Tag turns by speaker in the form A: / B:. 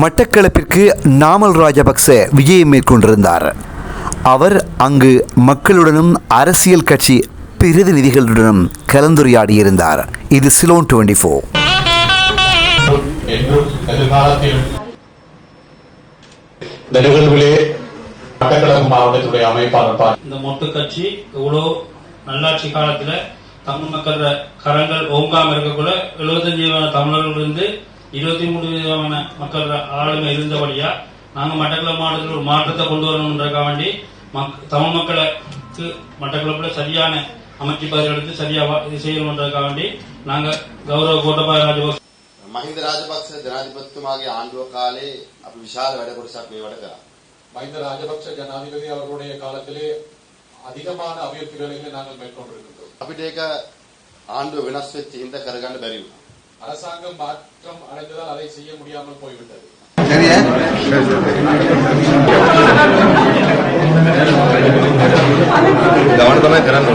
A: மட்டக்களப்பிற்கு நாமல் ராஜபக்ச விஜயம் மேற்கொண்டிருந்தார். அவர் அங்கு மக்களுடனும் அரசியல் கட்சி பிரதிநிதிகளுடனும் கலந்துரையாடியிருந்தார். இது சிலோன் டுவெண்டி ஃபோர்.
B: இந்த நிகழ்விலே மட்டக்களப்பு மாவட்டத்துடைய அமைப்பாளர்
C: இந்த மொட்டு கட்சி இவ்வளோ நல்லாட்சி காலத்துல தமிழ் மக்கள் கரங்கள் ஓங்காம இருக்கக்குள்ள எழுபத்தஞ்சு தமிழர்கள் இருந்து இருபத்தி மூணு விதமான மக்கள் ஆளுமை இருந்தபடியா நாங்க மட்டக்களப்பு மாவட்டத்தில் ஒரு மாற்றத்தை கொண்டு வரணுன்றதுக்காக வேண்டி மக்- தமிழ் மக்களுக்கு மட்டக்களப்புல சரியான அமைச்சு எடுத்து சரியா வா- இது செய்யணுன்றதுக்காக வேண்டி நாங்க கௌரவ கோட்டபாய ராஜபக்ச
D: මහින්ද රාජපක්ෂ ජනාධිපතිතුමාගේ ආණ්ඩුව කාලේ අපි විශාල වැඩ කොටසක් මේ වැඩ කරා.
B: மஹிந்த ராஜபக்ஷ ஜனாதிபதி அவர்களுடைய காலத்திலே அதிகமான அபிவிருத்தி வேலைகளை நாங்கள் மேற்கொண்டிருக்கின்றோம்
D: අපිට ඒක ආණ්ඩුව වෙනස් වෙච්ච හින්දා කරගන්න බැරි වුණා.
B: அரசாங்கம் மாற்றம் அடைந்ததால் அதை செய்ய முடியாமல் போய்விட்டது.
E: கவனத்தமே திறன்